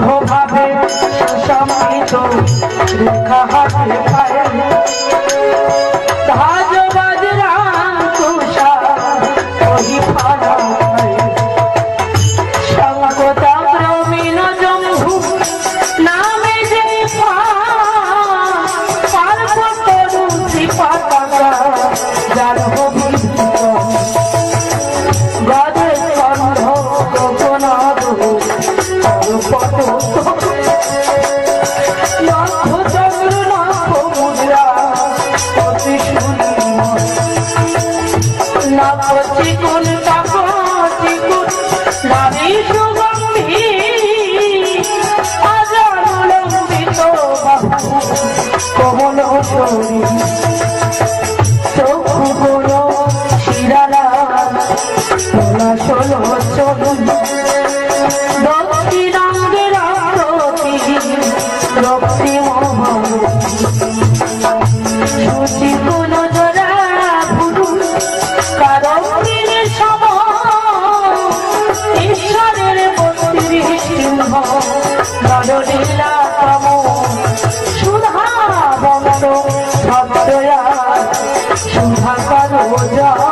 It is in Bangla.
মূঢ়ভাবে সুসম্মিত রুখা হাতে পায়ে। চিকুন চিকুন নারী সুগন্ধি অজানুলম্বিত বাহু কমল শরীর চক্ষু রক্তি নরলীলা তম সুধা বঙ্গ ভক্তয়া সুধা করো যা